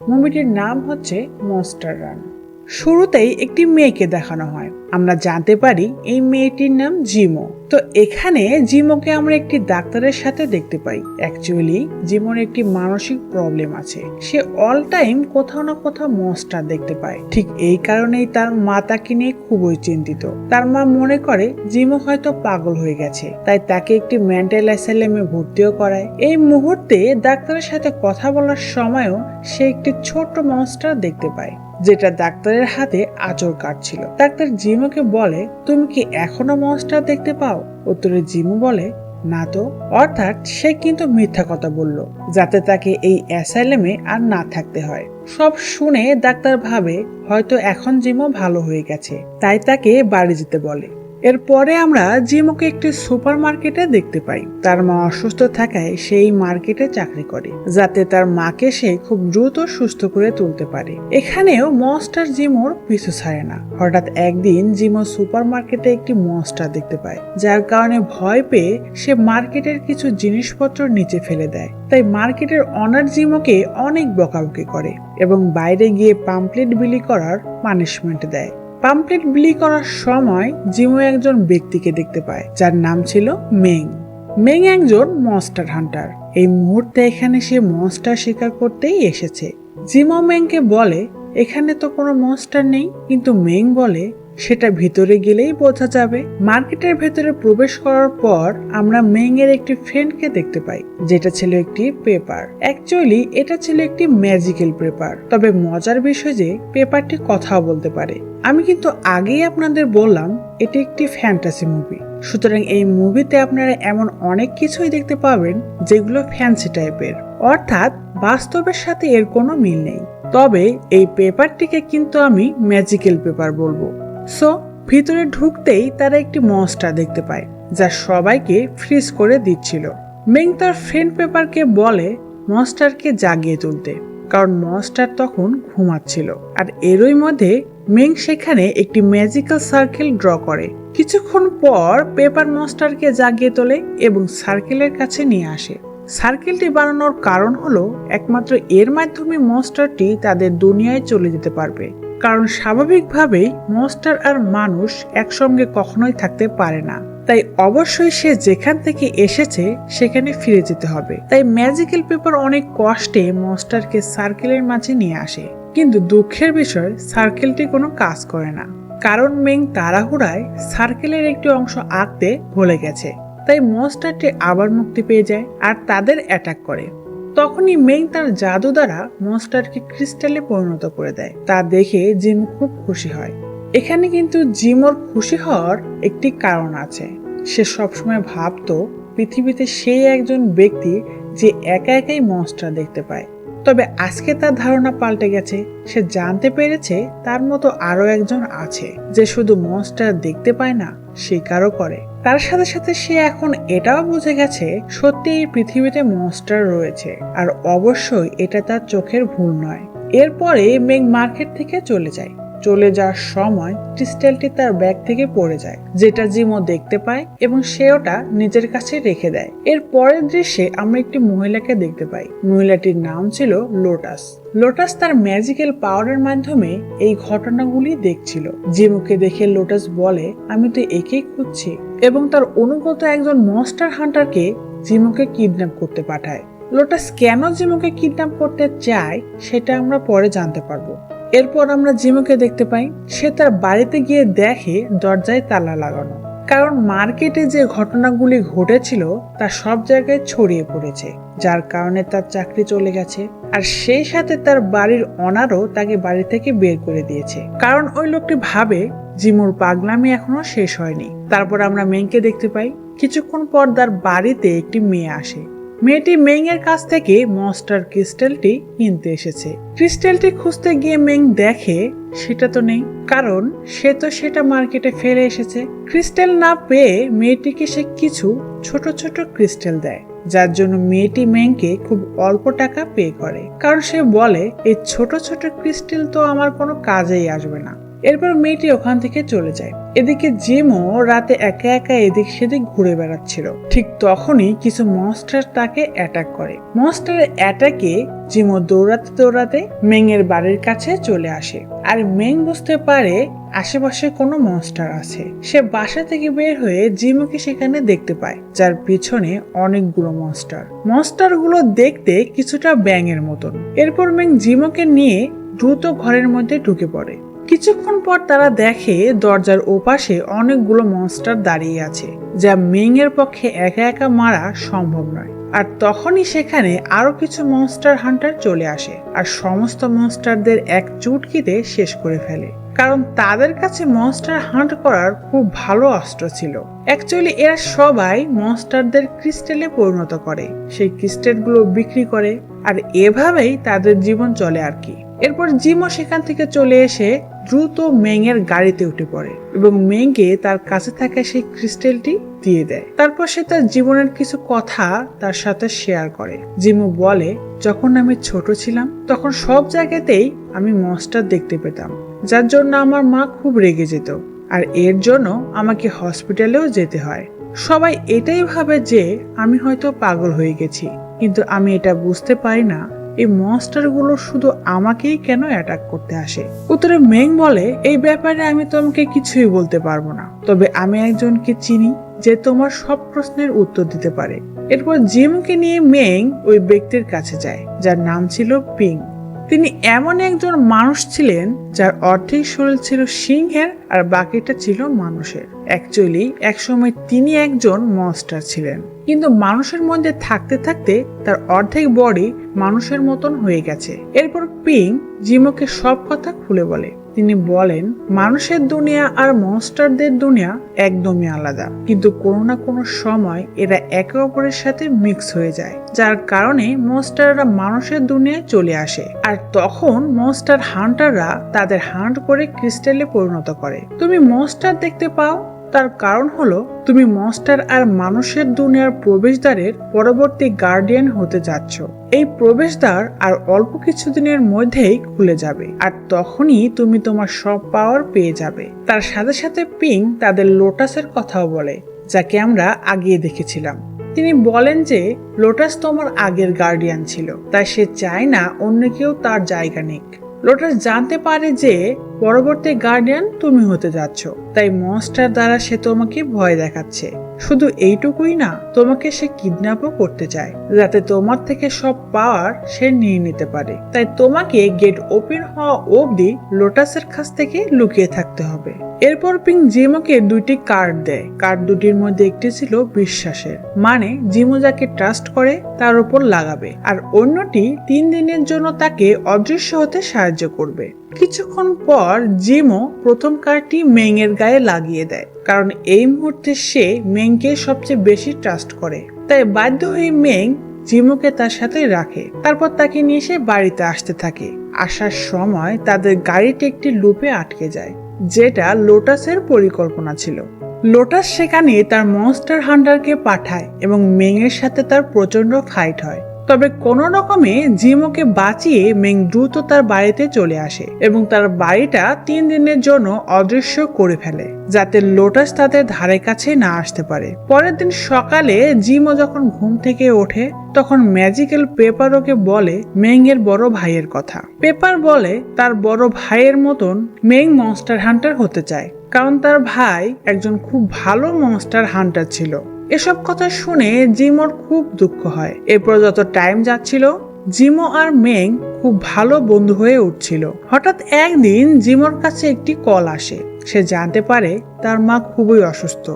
মুভিটির নাম হচ্ছে monster run. শুরুতেই একটি মেয়েকে দেখানো হয়। আমরা জানতে পারি এই মেয়েটির নাম জিমো। তো এখানে জিমোকে আমরা একটি ডাক্তারের সাথে দেখতে পাই। অ্যাকচুয়ালি জিমোর একটি মানসিক প্রবলেম আছে। সে অল টাইম কোথাও না কোথাও মনস্টার দেখতে পায়। ঠিক এই কারণেই তার মা তাকে নিয়ে খুবই চিন্তিত। তার মা মনে করে জিমো হয়তো পাগল হয়ে গেছে। তাই তাকে একটি মেন্টাল অ্যাসাইলামে ভর্তিও করায়। এই মুহূর্তে ডাক্তারের সাথে কথা বলার সময়ও সে একটি ছোট্ট মনস্টার দেখতে পায়। যেটা ডাক্তারের হাতে আচর কাটছিল। ডাক্তার জিমুকে বলে, তুমি কি এখনও মনস্টার দেখতে পাও? উত্তরে জিমু বলে, না তো। অর্থাৎ সে কিন্তু মিথ্যা কথা বলল, যাতে তাকে এই অ্যাসাইলেমে আর না থাকতে হয়। সব শুনে ডাক্তার ভাবে, হয়তো এখন জিমো ভালো হয়ে গেছে। তাই তাকে বাড়ি যেতে বলে। এরপরে আমরা জিমোকে একটি সুপার মার্কেটে দেখতে পাই। তার মা অসুস্থ থাকায় সেই মার্কেটে চাকরি করে, যাতে তার মাকে সে খুব দ্রুত সুস্থ করে তুলতে পারে। এখানেও মনস্টার জিমোর পিছু ছাড়ে না। হঠাৎ একদিন জিমো সুপার মার্কেটে একটি মস্টার দেখতে পায়, যার কারণে ভয় পেয়ে সে মার্কেটের কিছু জিনিসপত্র নিচে ফেলে দেয়। তাই মার্কেটের অনার জিমোকে অনেক বকাবকি করে এবং বাইরে গিয়ে পাম্পলেট বিলি করার পানিশমেন্ট দেয়। পাম্পলেট বিলি করার সময় জিমো একজন ব্যক্তিকে দেখতে পায়, যার নাম ছিল মেং। মেং একজন মনস্টার হান্টার এই মুহূর্তে এখানে সে মনস্টার শিকার করতেই এসেছে। জিমো মেংকে বলে, এখানে তো কোনো মনস্টার নেই। কিন্তু মেং বলে সেটা ভিতরে গেলেই বোঝা যাবে। মার্কেটের ভেতরে প্রবেশ করার পর আমরা মেং এর একটি ফ্রেন্ডকে দেখতে পাই, যেটা ছিল একটি পেপার। অ্যাকচুয়ালি এটা ছিল একটি ম্যাজিক্যাল পেপার, তবে মজার বিষয় যে পেপারটি কথাও বলতে পারে। আমি কিন্তু আগেই আপনাদের বললাম, এটি একটি ফ্যান্টাসি মুভি। সুতরাং এই মুভিতে আপনারা এমন অনেক কিছুই দেখতে পাবেন, যেগুলো ফ্যান্সি টাইপের। অর্থাৎ বাস্তবের সাথে এর কোনো মিল নেই। তবে এই পেপারটিকে কিন্তু আমি ম্যাজিক্যাল পেপার বলব। সো ভিতরে ঢুকতেই তারা একটি মনস্টার দেখতে পায়, যা সবাইকে ফ্রিজ করে দিচ্ছিল। মেং তার ফ্রেন্ড পেপারকে বলে মনস্টারকে জাগিয়ে তুলতে, কারণ মনস্টার তখন ঘুমাচ্ছিল। আর এরই মধ্যে মেং সেখানে একটি ম্যাজিক্যাল সার্কেল ড্র করে। কিছুক্ষণ পর পেপার মনস্টারকে জাগিয়ে তোলে এবং সার্কেলের কাছে নিয়ে আসে। সার্কেলটি বানানোর কারণ হলো, একমাত্র এর মাধ্যমে মনস্টারটি তাদের দুনিয়ায় চলে যেতে পারবে। কারণ স্বাভাবিকভাবেই মনস্টার আর মানুষ একসঙ্গে কখনোই থাকতে পারে না। তাই অবশ্যই সে যেখান থেকে এসেছে, সেখানে ফিরে যেতে হবে। তাই ম্যাজিক্যাল পেপার অনেক কষ্টে মনস্টারকে সার্কেলের মাঝে নিয়ে আসে। কিন্তু দুঃখের বিষয় সার্কেলটি কোনো কাজ করে না। কারণ মেং তাড়াহুড়ায় সার্কেলের একটি অংশ আঁকতে ভুলে গেছে। তাই মনস্টারটি আবার মুক্তি পেয়ে যায় আর তাদের অ্যাটাক করে। তখনই মেং তার জাদু দ্বারা মনস্টারকে ক্রিস্টালে পরিণত করে দেয়। তা দেখে জিম খুব খুশি হয়। এখানে কিন্তু জিমোর খুশি হওয়ার একটি কারণ আছে। সে সবসময় ভাবত পৃথিবীতে সেই একজন ব্যক্তি যে একা একাই মনস্টার দেখতে পায়। তবে আজকে তার ধারণা পাল্টে গেছে। সে জানতে পেরেছে তার মতো আরও একজন আছে যে শুধু মনস্টার দেখতে পায় না স্বীকারও করে। তার সাথে সাথে সে এখন এটাও বুঝে গেছে সত্যি এই পৃথিবীতে মনস্টার রয়েছে আর অবশ্যই এটা তার চোখের ভুল নয়। এরপরে মেঘ মার্কেট থেকে চলে যায়। চলে যাওয়ার সময় ক্রিস্টালটি তার ব্যাগ থেকে পড়ে যায়, যেটা জিমো দেখতে পায় এবং সে ওটা নিজের কাছে রেখে দেয়। এর পরের দৃশ্যে আমরা একটি মহিলাকে দেখতে পাই। মহিলাটির নাম ছিল লোটাস। লোটাস তার ম্যাজিক্যাল পাওয়ারের মাধ্যমে এই ঘটনাগুলি দেখছিল। জিমুকে দেখে লোটাস বলে, আমি তো একেই খুঁজছি। এবং তার অনুগত একজন মনস্টার হান্টারকে জিমুকে কিডন্যাপ করতে পাঠায়। লোটাস কেন জিমুকে কিডন্যাপ করতে চায়, সেটা আমরা পরে জানতে পারব। এরপর আমরা জিমুকে দেখতে পাই, সে তার বাড়িতে গিয়ে দেখে দরজায় তালা লাগানো। কারণ মার্কেটে যে ঘটনাগুলি ঘটেছিল, তা সব জায়গায় ছড়িয়ে পড়েছে, যার কারণে তার চাকরি চলে গেছে। আর সেই সাথে তার বাড়ির অনারও তাকে বাড়ি থেকে বের করে দিয়েছে। কারণ ওই লোকটি ভাবে, জিমুর পাগলামি এখনও শেষ হয়নি। তারপর আমরা মেংকে দেখতে পাই, কিছুক্ষণ পর তার বাড়িতে একটি মেয়ে আসে। মেয়েটি মেং এর কাছ থেকে মনস্টার ক্রিস্টালটি কিনতে এসেছে। ক্রিস্টালটি খুঁজতে গিয়ে মেং দেখে সেটা তো নেই, কারণ সে তো সেটা মার্কেটে ফেলে এসেছে। ক্রিস্টাল না পেয়ে মেয়েটিকে সে কিছু ছোট ছোট ক্রিস্টাল দেয়, যার জন্য মেয়েটি মেংকে খুব অল্প টাকা পে করে। কারণ সে বলে, এই ছোট ছোট ক্রিস্টাল তো আমার কোনো কাজেই আসবে না। এরপর মেয়েটি ওখান থেকে চলে যায়। এদিকে জিমও রাতে একা একা এদিক সেদিক ঘুরে বেড়াচ্ছিল। ঠিক তখনই কিছু মনস্টার তাকে অ্যাটাক করে। মনস্টারের অ্যাটাকে জিমো দৌড়াতে দৌড়াতে মেংয়ের বাড়ির কাছে চলে আসে। আর মেং বুঝতে পারে আশেপাশে কোনো মনস্টার আছে। সে বাসা থেকে বের হয়ে জিমোকে সেখানে দেখতে পায়, যার পিছনে অনেকগুলো মনস্টারগুলো দেখতে কিছুটা ব্যাঙের মতন। এরপর মেং জিমোকে নিয়ে দ্রুত ঘরের মধ্যে ঢুকে পড়ে। কিছুক্ষণ পর তারা দেখে দরজার ওপাশে অনেকগুলো মনস্টার দাঁড়িয়ে আছে, যা মেং এর পক্ষে একা একা মারা সম্ভব নয়। আর তখনই সেখানে আরও কিছু মনস্টার হান্টার চলে আসে আর সমস্ত মনস্টারদের এক চুটকিতে শেষ করে ফেলে। কারণ তাদের কাছে মনস্টার হান্ট করার খুব ভালো অস্ত্র ছিল। অ্যাকচুয়ালি এরা সবাই মনস্টারদের ক্রিস্টালে পরিণত করে, সেই ক্রিস্টালগুলো বিক্রি করে, আর এভাবেই তাদের জীবন চলে আর কি। এরপর জিমও সেখান থেকে চলে এসে দ্রুত মেংয়ের গাড়িতে উঠে পড়ে এবং মেংকে তার কাছে থাকা সেই ক্রিস্টেলটি দিয়ে দেয়। তারপর সে তার জীবনের কিছু কথা তার সাথে শেয়ার করে। জিমু বলে, যখন আমি ছোট ছিলাম, তখন সব জায়গাতেই আমি মনস্টার দেখতে পেতাম। যার জন্য আমার মা খুব রেগে যেত। আর এর জন্য আমাকে হসপিটালেও যেতে হয়। সবাই এটাই ভাবে যে আমি হয়তো পাগল হয়ে গেছি। কিন্তু আমি এটা বুঝতে পারি না এই মনস্টারগুলো শুধু আমাকেই কেন অ্যাটাক করতে আসে? উত্তরে মেং বলে, এই ব্যাপারে আমি তোমাকে কিছুই বলতে পারব না। তবে আমি একজনকে চিনি যে তোমার সব প্রশ্নের উত্তর দিতে পারে। এরপর জিমকে নিয়ে মেং ওই ব্যক্তির কাছে যায়, যার নাম ছিল পিং। তিনি এমন একজন মানুষ ছিলেন যার অর্ধেক শরীর ছিল সিংহের আর বাকিটা ছিল মানুষের। অ্যাকচুয়ালি, একসময় তিনি একজন মনস্টার ছিলেন। কিন্তু মানুষের মধ্যে থাকতে থাকতে তার অর্ধেক বডি মানুষের মতন হয়ে গেছে। এরপর পিং জিমোকে সব কথা খুলে বলে। তিনি বলেন, মানুষের দুনিয়া আর মনস্টারদের দুনিয়া একদমই আলাদা। কিন্তু কোনো না কোনো সময় এরা একে অপরের সাথে মিক্স হয়ে যায়, যার কারণে মনস্টাররা মানুষের দুনিয়ায় চলে আসে। আর তখন মনস্টার হান্টাররা তাদের হান্ট করে ক্রিস্টালে পরিণত করে। তুমি মনস্টার দেখতে পাও? তার কারণ হলো, তুমি মনস্টার আর মানুষের দুনিয়ার প্রবেশদ্বারের পরবর্তী গার্ডিয়ান হতে যাচ্ছ। এই প্রবেশদ্বার আর অল্প কিছুদিনের মধ্যেই খুলে যাবে আর তখনই তুমি তোমার সব পাওয়ার পেয়ে যাবে। তার সাথে সাথে পিং তাদের লোটাসের কথাও বলে, যাকে আমরা আগিয়ে দেখেছিলাম। তিনি বলেন যে, লোটাস তোমার আগের গার্ডিয়ান ছিল, তাই সে চায় না অন্য কেউ তার জায়গা নিক। লোটাস জানতে পারে যে পরবর্তী গার্ডিয়ান তুমি হতে যাচ্ছ, তাই মনস্টার দ্বারা সে তোমাকে ভয় দেখাচ্ছে। শুধু এইটুকুই না, তোমাকে সে কিডন্যাপও করতে চায়। যাতে তোমার থেকে সব পাওয়ার সে নিয়ে নিতে পারে। তাই তোমাকে গেট ওপেন হওয়া অবধি লোটাসের কাছ থেকে লুকিয়ে থাকতে হবে। এরপর পিং জিমোকে দুইটি কার্ড দেয়। কার্ড দুটির মধ্যে একটি ছিল বিশ্বাসের। মানে জিমো যাকে ট্রাস্ট করে, তার উপর লাগাবে। আর অন্যটি তিন দিনের জন্য তাকে অদৃশ্য হতে সাহায্য করবে। কিছুক্ষণ পর জিমো প্রথম কার্ডটি মেং এর গায়ে লাগিয়ে দেয়। কারণ এই মুহূর্তে সে মেংকে সবচেয়ে বেশি ট্রাস্ট করে। তাই বাধ্য হয়ে মেং জিমোকে তার সাথে রাখে। তারপর তাকে নিয়ে সে বাড়িতে আসতে থাকে। আসার সময় তাদের গাড়িটি একটি লুপে আটকে যায়, যেটা লোটাসের পরিকল্পনা ছিল। লোটাস সেখানে তার মনস্টার হান্টারকে পাঠায় এবং মেংয়ের সাথে তার প্রচণ্ড ফাইট হয়। তবে কোন রকমে জিমোকে বাঁচিয়ে মেং দ্রুত তার বাড়িতে চলে আসে এবং তার বাড়িটা তিন দিনের জন্য অদৃশ্য করে ফেলে, যাতে লোটাস তাদের ধারে কাছে না আসতে পারে। পরের দিন সকালে জিমো যখন ঘুম থেকে ওঠে, তখন ম্যাজিক্যাল পেপার ওকে বলে মেং এর বড় ভাইয়ের কথা। পেপার বলে তার বড় ভাইয়ের মতন মেং মনস্টার হান্টার হতে চায়, কারণ তার ভাই একজন খুব ভালো মনস্টার হান্টার ছিল। এসব কথা শুনে জিমোর খুব দুঃখ হয়। এরপর যত টাইম যাচ্ছিল, জিমো আর মেং খুব ভালো বন্ধু হয়ে উঠছিল। হঠাৎ একদিন জিমোর কাছে একটি কল আসে। সে জানতে পারে তার মা খুবই অসুস্থ।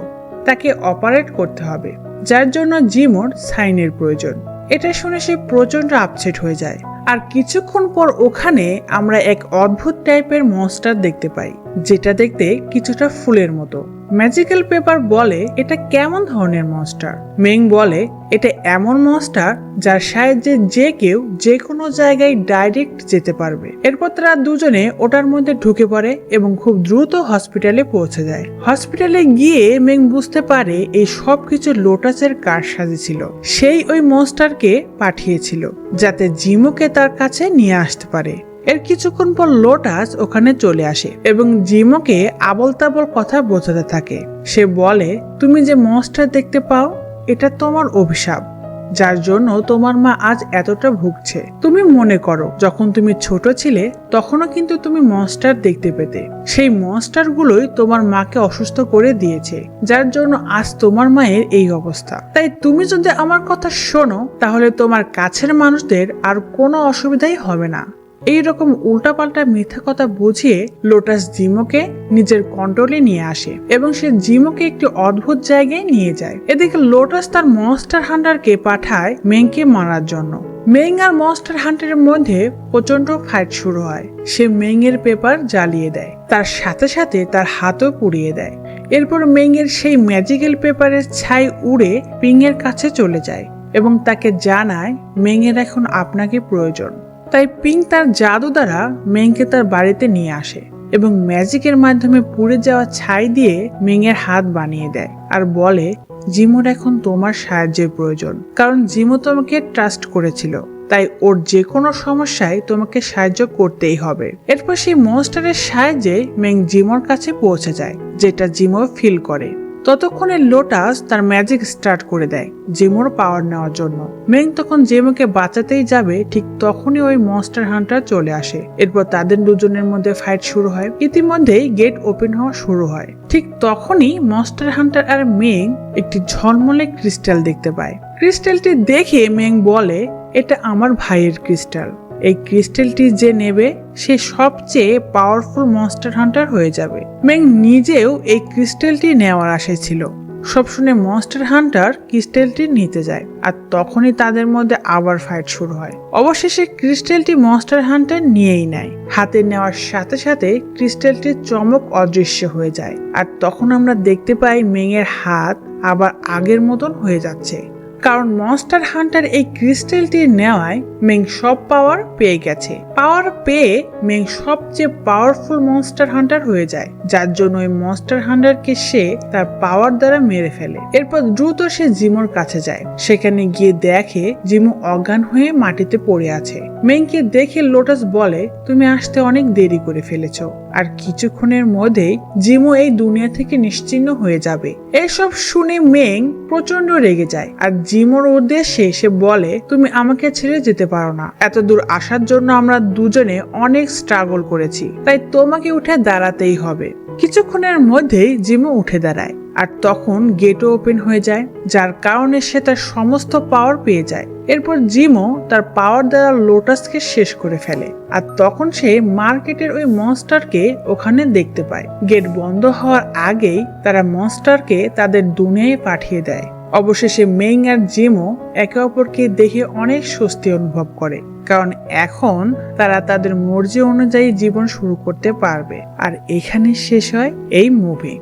তাকে অপারেট করতে হবে, যার জন্য জিমোর সাইনের প্রয়োজন। এটা শুনে সে প্রচণ্ড আপসেট হয়ে যায়। আর কিছুক্ষণ পর ওখানে আমরা এক অদ্ভুত টাইপের মনস্টার দেখতে পাই। যেটা দেখতে কিছুটা ফুলের মতো। ম্যাজিক্যাল পেপার বলে এটা কেমন ধরনের মনস্টার মেং বলে এটা এমন মনস্টার যার সাহায্যে যে কেউ যে কোনো জায়গায় ডাইরেক্ট যেতে পারবে। এরপর তারা দুজনে ওটার মধ্যে ঢুকে পড়ে এবং খুব দ্রুত হসপিটালে পৌঁছে যায়। হসপিটালে গিয়ে মেং বুঝতে পারে এই সব কিছু লোটাসের কারসাজি ছিল। সেই ওই মনস্টারকে পাঠিয়েছিল যাতে জিমোকে তার কাছে নিয়ে আসতে পারে। এর কিছুক্ষণ পর লোটাস ওখানে চলে আসে এবং জিমোকে আবল তাবল কথা বোঝাতে থাকে। সে বলে, তুমি যে মনস্টার দেখতে পাও, এটা তোমার অভিশাপ, যার জন্য তোমার মা আজ এতটা ভুগছে। তুমি মনে করো, যখন তুমি ছোট ছিলে, তখনও কিন্তু তুমি মনস্টার দেখতে পেতে। সেই মনস্টার গুলোই তোমার মাকে অসুস্থ করে দিয়েছে, যার জন্য আজ তোমার মায়ের এই অবস্থা। তাই তুমি যদি আমার কথা শোনো, তাহলে তোমার কাছের মানুষদের আর কোনো অসুবিধাই হবে না। এই রকম উল্টাপাল্টা মিথ্যা কথা বুঝিয়ে লোটাস জিমোকে নিজের কন্ট্রোলে নিয়ে আসে এবং সে জিমোকে একটি অদ্ভুত জায়গায় নিয়ে যায়। এদিকে লোটাস তার মনস্টার হান্টারকে পাঠায় মেংকে মারার জন্য। মেং আর মনস্টার হান্টারের মধ্যে প্রচণ্ড ফাইট শুরু হয়। সে মেং এর পেপার জ্বালিয়ে দেয়। তার সাথে সাথে তার হাতও পুড়িয়ে দেয়। এরপর মেং এর সেই ম্যাজিক্যাল পেপারের ছাই উড়ে পিং এর কাছে চলে যায় এবং তাকে জানায় মেং এর এখন আপনাকে প্রয়োজন। তাই পিং তার জাদু দ্বারা মেংকে তার বাড়িতে নিয়ে আসে এবং ম্যাজিকের মাধ্যমে পুড়ে যাওয়া ছাই দিয়ে মেংয়ের হাত বানিয়ে দেয় আর বলে, জিমোর এখন তোমার সাহায্যের প্রয়োজন। কারণ জিমো তোমাকে ট্রাস্ট করেছিল। তাই ওর যে কোনো সমস্যায় তোমাকে সাহায্য করতেই হবে। এরপর সেই মনস্টারের সাহায্যে মেং জিমোর কাছে পৌঁছে যায়, যেটা জিমো ফিল করে। ততক্ষণে লোটাস তার ম্যাজিক স্টার্ট করে দেয়, জিমোর পাওয়ার নেওয়ার জন্য। মেং তখন জিমোকে বাঁচাতেই যাবে, ঠিক তখনই ওই মনস্টার হান্টার চলে আসে। এরপর তাদের দুজনের মধ্যে ফাইট শুরু হয়। ইতিমধ্যেই গেট ওপেন হওয়া শুরু হয়। ঠিক তখনই মনস্টার হান্টার আর মেং একটি ঝলমলে ক্রিস্টাল দেখতে পায়। ক্রিস্টালটি দেখে মেং বলে, এটা আমার ভাইয়ের ক্রিস্টাল। এই ক্রিস্টেলটি যে নেবে, সে সবচেয়ে পাওয়ারফুল মনস্টার হান্টার হয়ে যাবে। মেং নিজেও এই ক্রিস্টেলটি নেওয়ার আশায় ছিল। সব শুনে মনস্টার হান্টার ক্রিস্টেলটি নিতে যায় আর তখনই তাদের মধ্যে আবার ফাইট শুরু হয়। অবশেষে ক্রিস্টেলটি মনস্টার হান্টার নিয়েই নেয়। হাতে নেওয়ার সাথে সাথে ক্রিস্টেলটির চমক অদৃশ্য হয়ে যায়। আর তখন আমরা দেখতে পাই মেংয়ের হাত আবার আগের মতন হয়ে যাচ্ছে। কারণ মনস্টার হান্টার এই ক্রিস্টালটি নেওয়ায় মেং সব পাওয়ার পেয়ে গেছে। পাওয়ার পেয়ে মেং সবচেয়ে পাওয়ারফুল মনস্টার হান্টার হয়ে যায়, যার জন্য ওই মনস্টার হান্টারকে সে তার পাওয়ার দ্বারা মেরে ফেলে। এরপর দ্রুত সে জিমোর কাছে যায়। সেখানে গিয়ে দেখে জিমু অজ্ঞান হয়ে মাটিতে পড়ে আছে। মেংকে দেখে লোটাস বলে, তুমি আসতে অনেক দেরি করে ফেলেছো। আর কিছুক্ষণের মধ্যেই জিমো এই দুনিয়া থেকে নিশ্চিহ্ন হয়ে যাবে। এসব শুনে মেং প্রচণ্ড রেগে যায়। আর জিমোর উদ্দেশ্যে সে বলে, তুমি আমাকে ছেড়ে যেতে পারো না। এত দূর আসার জন্য আমরা দুজনে অনেক স্ট্রাগল করেছি। তাই তোমাকে উঠে দাঁড়াতেই হবে। কিছুক্ষণের মধ্যেই জিমো উঠে দাঁড়ায় আর তখন গেটও ওপেন হয়ে যায়, যার কারণে সে তার সমস্ত পাওয়ার পেয়ে যায়। এরপর জিমো তার পাওয়ার দ্বারা লোটাসকে শেষ করে ফেলে আর তখন সে মার্কেটের ওই মনস্টারকে ওখানে দেখতে পায়। গেট বন্ধ হওয়ার আগেই তারা মনস্টারকে তাদের দুনিয়ায় পাঠিয়ে দেয়। অবশেষে মেং আর জিমো একে অপরকে দেখে অনেক স্বস্তি অনুভব করে, কারণ এখন তারা তাদের মর্জি অনুযায়ী জীবন শুরু করতে পারবে। আর এখানে শেষ হয় এই মুভি